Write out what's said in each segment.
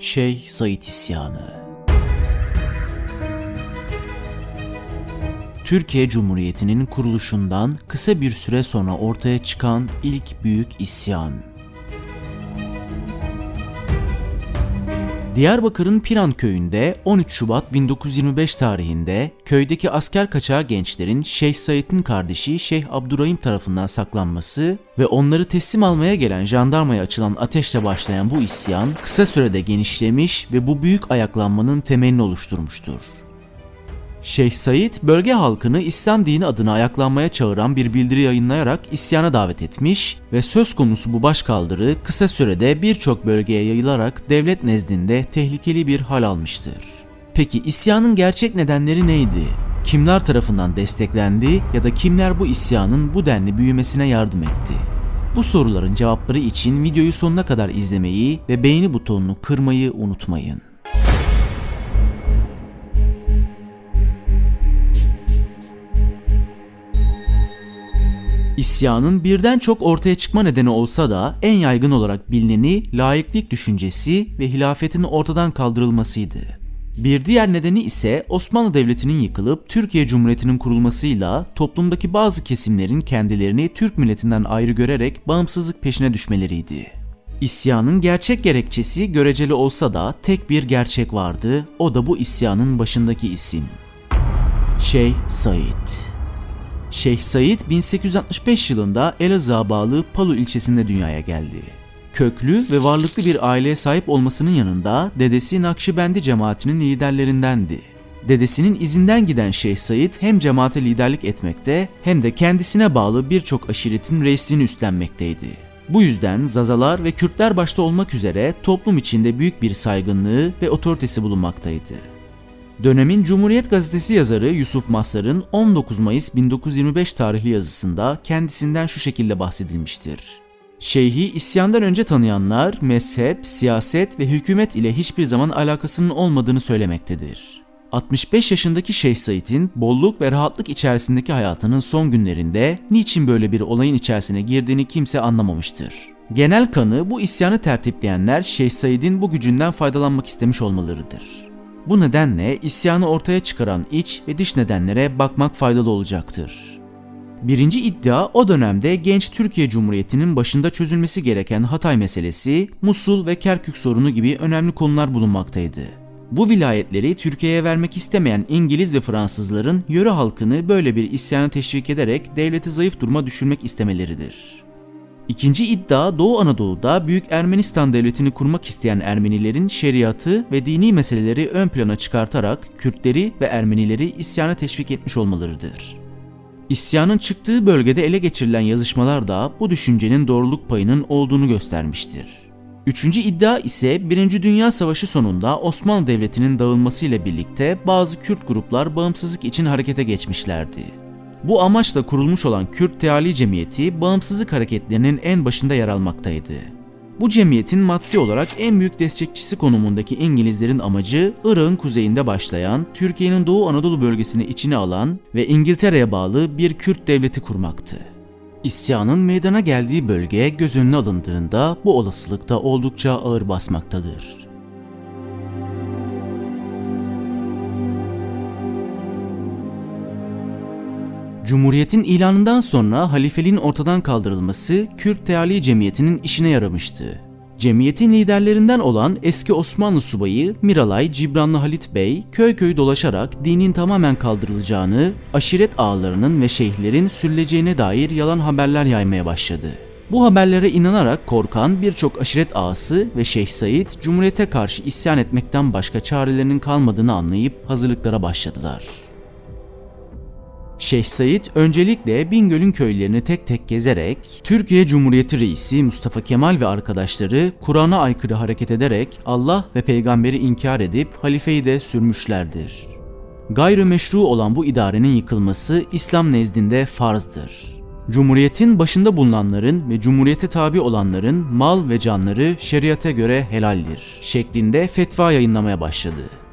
Şeyh Said İsyanı Türkiye Cumhuriyeti'nin kuruluşundan kısa bir süre sonra ortaya çıkan ilk büyük isyan. Diyarbakır'ın Piran köyünde 13 Şubat 1925 tarihinde köydeki asker kaçağı gençlerin Şeyh Said'in kardeşi Şeyh Abdurrahim tarafından saklanması ve onları teslim almaya gelen jandarmaya açılan ateşle başlayan bu isyan kısa sürede genişlemiş ve bu büyük ayaklanmanın temelini oluşturmuştur. Şeyh Said bölge halkını İslam dini adına ayaklanmaya çağıran bir bildiri yayınlayarak isyana davet etmiş ve söz konusu bu başkaldırı kısa sürede birçok bölgeye yayılarak devlet nezdinde tehlikeli bir hal almıştır. Peki isyanın gerçek nedenleri neydi? Kimler tarafından desteklendi ya da kimler bu isyanın bu denli büyümesine yardım etti? Bu soruların cevapları için videoyu sonuna kadar izlemeyi ve beğeni butonunu kırmayı unutmayın. İsyanın birden çok ortaya çıkma nedeni olsa da en yaygın olarak bilineni laiklik düşüncesi ve hilafetin ortadan kaldırılmasıydı. Bir diğer nedeni ise Osmanlı Devleti'nin yıkılıp Türkiye Cumhuriyeti'nin kurulmasıyla toplumdaki bazı kesimlerin kendilerini Türk milletinden ayrı görerek bağımsızlık peşine düşmeleriydi. İsyanın gerçek gerekçesi göreceli olsa da tek bir gerçek vardı, o da bu isyanın başındaki isim. Şeyh Said. Şeyh Said 1865 yılında Elazığ'a bağlı Palu ilçesinde dünyaya geldi. Köklü ve varlıklı bir aileye sahip olmasının yanında dedesi Nakşibendi cemaatinin liderlerindendi. Dedesinin izinden giden Şeyh Said hem cemaate liderlik etmekte hem de kendisine bağlı birçok aşiretin reisliğini üstlenmekteydi. Bu yüzden Zazalar ve Kürtler başta olmak üzere toplum içinde büyük bir saygınlığı ve otoritesi bulunmaktaydı. Dönemin Cumhuriyet Gazetesi yazarı Yusuf Mazhar'ın 19 Mayıs 1925 tarihli yazısında kendisinden şu şekilde bahsedilmiştir. Şeyhi isyandan önce tanıyanlar mezhep, siyaset ve hükümet ile hiçbir zaman alakasının olmadığını söylemektedir. 65 yaşındaki Şeyh Said'in bolluk ve rahatlık içerisindeki hayatının son günlerinde niçin böyle bir olayın içerisine girdiğini kimse anlamamıştır. Genel kanı bu isyanı tertipleyenler Şeyh Said'in bu gücünden faydalanmak istemiş olmalarıdır. Bu nedenle isyanı ortaya çıkaran iç ve dış nedenlere bakmak faydalı olacaktır. Birinci iddia o dönemde genç Türkiye Cumhuriyeti'nin başında çözülmesi gereken Hatay meselesi, Musul ve Kerkük sorunu gibi önemli konular bulunmaktaydı. Bu vilayetleri Türkiye'ye vermek istemeyen İngiliz ve Fransızların yöre halkını böyle bir isyanı teşvik ederek devleti zayıf duruma düşürmek istemeleridir. İkinci iddia Doğu Anadolu'da Büyük Ermenistan Devleti'ni kurmak isteyen Ermenilerin şeriatı ve dini meseleleri ön plana çıkartarak Kürtleri ve Ermenileri isyana teşvik etmiş olmalarıdır. İsyanın çıktığı bölgede ele geçirilen yazışmalar da bu düşüncenin doğruluk payının olduğunu göstermiştir. Üçüncü iddia ise Birinci Dünya Savaşı sonunda Osmanlı Devleti'nin dağılmasıyla birlikte bazı Kürt gruplar bağımsızlık için harekete geçmişlerdi. Bu amaçla kurulmuş olan Kürt Teali Cemiyeti bağımsızlık hareketlerinin en başında yer almaktaydı. Bu cemiyetin maddi olarak en büyük destekçisi konumundaki İngilizlerin amacı Irak'ın kuzeyinde başlayan, Türkiye'nin Doğu Anadolu bölgesini içine alan ve İngiltere'ye bağlı bir Kürt devleti kurmaktı. İsyanın meydana geldiği bölge göz önüne alındığında bu olasılık da oldukça ağır basmaktadır. Cumhuriyetin ilanından sonra halifeliğin ortadan kaldırılması Kürt Teali Cemiyeti'nin işine yaramıştı. Cemiyetin liderlerinden olan eski Osmanlı subayı Miralay Cibranlı Halit Bey köy köy dolaşarak dinin tamamen kaldırılacağını, aşiret ağalarının ve şeyhlerin sürüleceğine dair yalan haberler yaymaya başladı. Bu haberlere inanarak korkan birçok aşiret ağası ve Şeyh Said, Cumhuriyete karşı isyan etmekten başka çarelerinin kalmadığını anlayıp hazırlıklara başladılar. Şeyh Said öncelikle Bingöl'ün köylerini tek tek gezerek Türkiye Cumhuriyeti Reisi Mustafa Kemal ve arkadaşları Kur'an'a aykırı hareket ederek Allah ve peygamberi inkar edip halifeyi de sürmüşlerdir. Gayrimeşru olan bu idarenin yıkılması İslam nezdinde farzdır. Cumhuriyetin başında bulunanların ve cumhuriyete tabi olanların mal ve canları şeriate göre helaldir şeklinde fetva yayınlamaya başladı.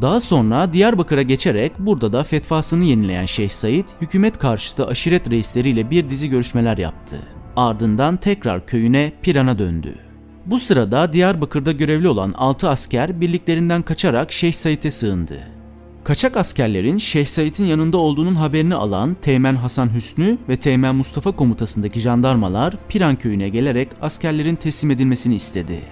Daha sonra Diyarbakır'a geçerek burada da fetvasını yenileyen Şeyh Said, hükümet karşıtı aşiret reisleriyle bir dizi görüşmeler yaptı. Ardından tekrar köyüne Piran'a döndü. Bu sırada Diyarbakır'da görevli olan 6 asker birliklerinden kaçarak Şeyh Said'e sığındı. Kaçak askerlerin Şeyh Said'in yanında olduğunun haberini alan Teğmen Hasan Hüsnü ve Teğmen Mustafa komutasındaki jandarmalar Piran köyüne gelerek askerlerin teslim edilmesini istedi.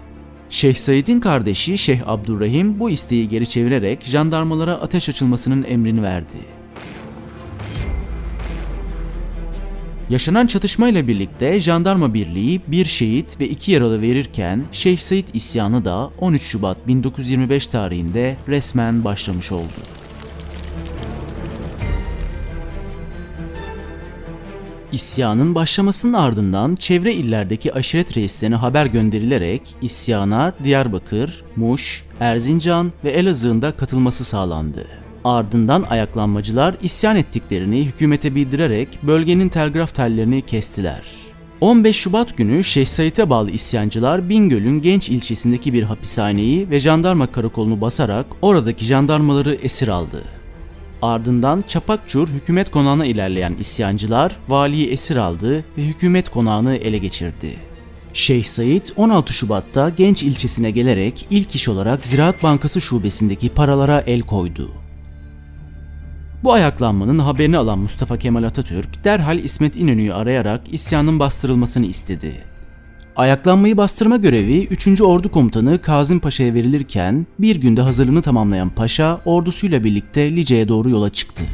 Şeyh Said'in kardeşi Şeyh Abdurrahim bu isteği geri çevirerek jandarmalara ateş açılmasının emrini verdi. Yaşanan çatışmayla birlikte jandarma birliği bir şehit ve iki yaralı verirken Şeyh Said isyanı da 13 Şubat 1925 tarihinde resmen başlamış oldu. İsyanın başlamasının ardından çevre illerdeki aşiret reislerine haber gönderilerek isyana Diyarbakır, Muş, Erzincan ve Elazığ'ın da katılması sağlandı. Ardından ayaklanmacılar isyan ettiklerini hükümete bildirerek bölgenin telgraf tellerini kestiler. 15 Şubat günü Şeyh Said'e bağlı isyancılar Bingöl'ün Genç ilçesindeki bir hapishaneyi ve jandarma karakolunu basarak oradaki jandarmaları esir aldı. Ardından Çapakçur hükümet konağına ilerleyen isyancılar valiyi esir aldı ve hükümet konağını ele geçirdi. Şeyh Said 16 Şubat'ta Genç ilçesine gelerek ilk iş olarak Ziraat Bankası şubesindeki paralara el koydu. Bu ayaklanmanın haberini alan Mustafa Kemal Atatürk derhal İsmet İnönü'yü arayarak isyanın bastırılmasını istedi. Ayaklanmayı bastırma görevi 3. Ordu Komutanı Kazım Paşa'ya verilirken bir günde hazırlığını tamamlayan paşa ordusuyla birlikte Lice'ye doğru yola çıktı.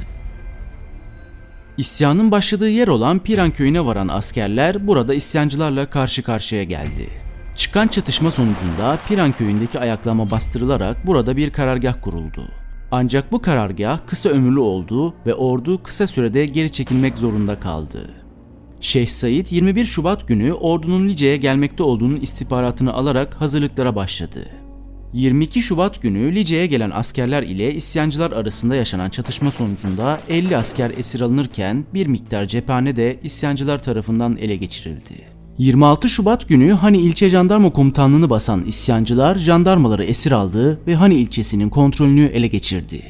İsyanın başladığı yer olan Piran köyüne varan askerler burada isyancılarla karşı karşıya geldi. Çıkan çatışma sonucunda Piran köyündeki ayaklanma bastırılarak burada bir karargah kuruldu. Ancak bu karargah kısa ömürlü oldu ve ordu kısa sürede geri çekilmek zorunda kaldı. Şeyh Said 21 Şubat günü ordunun Lice'ye gelmekte olduğunun istihbaratını alarak hazırlıklara başladı. 22 Şubat günü Lice'ye gelen askerler ile isyancılar arasında yaşanan çatışma sonucunda 50 asker esir alınırken bir miktar cephane de isyancılar tarafından ele geçirildi. 26 Şubat günü Hani ilçe jandarma komutanlığını basan isyancılar jandarmaları esir aldı ve Hani ilçesinin kontrolünü ele geçirdi.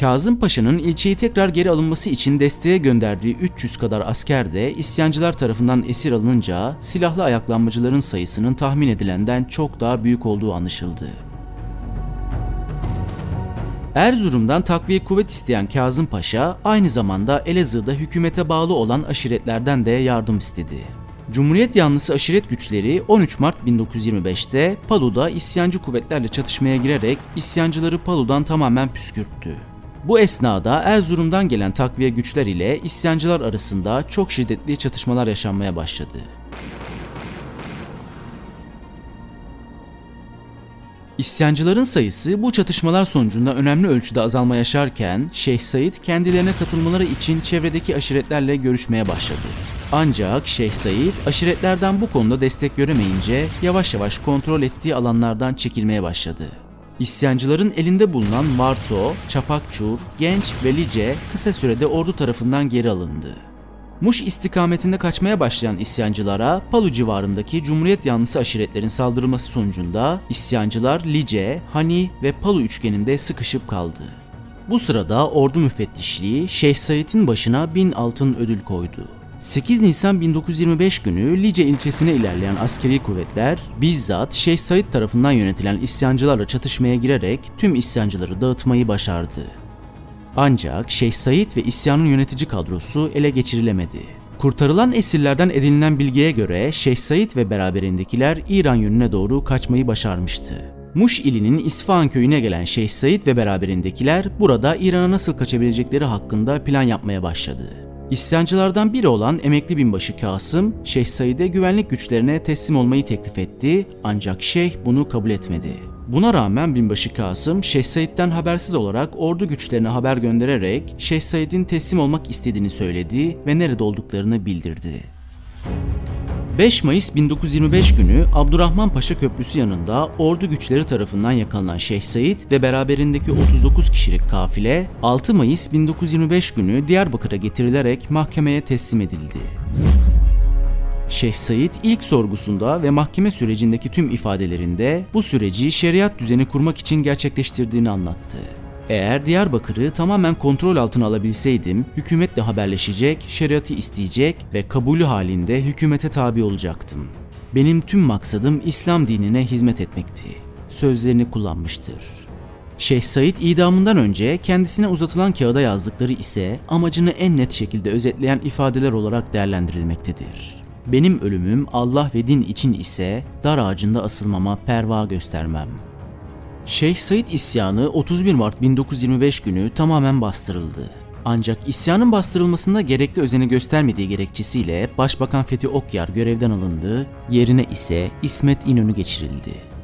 Kazım Paşa'nın ilçeyi tekrar geri alınması için desteğe gönderdiği 300 kadar asker de isyancılar tarafından esir alınınca silahlı ayaklanmacıların sayısının tahmin edilenden çok daha büyük olduğu anlaşıldı. Erzurum'dan takviye kuvvet isteyen Kazım Paşa aynı zamanda Elazığ'da hükümete bağlı olan aşiretlerden de yardım istedi. Cumhuriyet yanlısı aşiret güçleri 13 Mart 1925'te Palu'da isyancı kuvvetlerle çatışmaya girerek isyancıları Palu'dan tamamen püskürttü. Bu esnada Erzurum'dan gelen takviye güçler ile isyancılar arasında çok şiddetli çatışmalar yaşanmaya başladı. İsyancıların sayısı bu çatışmalar sonucunda önemli ölçüde azalma yaşarken Şeyh Said kendilerine katılmaları için çevredeki aşiretlerle görüşmeye başladı. Ancak Şeyh Said aşiretlerden bu konuda destek göremeyince yavaş yavaş kontrol ettiği alanlardan çekilmeye başladı. İsyancıların elinde bulunan Varto, Çapakçur, Genç ve Lice kısa sürede ordu tarafından geri alındı. Muş istikametinde kaçmaya başlayan isyancılara Palu civarındaki Cumhuriyet yanlısı aşiretlerin saldırılması sonucunda isyancılar Lice, Hani ve Palu üçgeninde sıkışıp kaldı. Bu sırada ordu müfettişliği Şeyh Said'in başına bin altın ödül koydu. 8 Nisan 1925 günü Lice ilçesine ilerleyen askeri kuvvetler bizzat Şeyh Said tarafından yönetilen isyancılarla çatışmaya girerek tüm isyancıları dağıtmayı başardı. Ancak Şeyh Said ve isyanın yönetici kadrosu ele geçirilemedi. Kurtarılan esirlerden edinilen bilgiye göre Şeyh Said ve beraberindekiler İran yönüne doğru kaçmayı başarmıştı. Muş ilinin İsfahan köyüne gelen Şeyh Said ve beraberindekiler burada İran'a nasıl kaçabilecekleri hakkında plan yapmaya başladı. İsyancılardan biri olan emekli binbaşı Kasım, Şeyh Said'e güvenlik güçlerine teslim olmayı teklif etti ancak Şeyh bunu kabul etmedi. Buna rağmen binbaşı Kasım, Şeyh Said'den habersiz olarak ordu güçlerine haber göndererek Şeyh Said'in teslim olmak istediğini söyledi ve nerede olduklarını bildirdi. 5 Mayıs 1925 günü Abdurrahman Paşa Köprüsü yanında ordu güçleri tarafından yakalanan Şeyh Said ve beraberindeki 39 kişilik kafile 6 Mayıs 1925 günü Diyarbakır'a getirilerek mahkemeye teslim edildi. Şeyh Said ilk sorgusunda ve mahkeme sürecindeki tüm ifadelerinde bu süreci şeriat düzeni kurmak için gerçekleştirdiğini anlattı. Eğer Diyarbakır'ı tamamen kontrol altına alabilseydim, hükümetle haberleşecek, şeriatı isteyecek ve kabulü halinde hükümete tabi olacaktım. Benim tüm maksadım İslam dinine hizmet etmekti. Sözlerini kullanmıştır. Şeyh Said idamından önce kendisine uzatılan kağıda yazdıkları ise amacını en net şekilde özetleyen ifadeler olarak değerlendirilmektedir. Benim ölümüm Allah ve din için ise dar ağacında asılmama perva göstermem. Şeyh Said isyanı 31 Mart 1925 günü tamamen bastırıldı. Ancak isyanın bastırılmasında gerekli özeni göstermediği gerekçesiyle Başbakan Fethi Okyar görevden alındı, yerine ise İsmet İnönü geçirildi.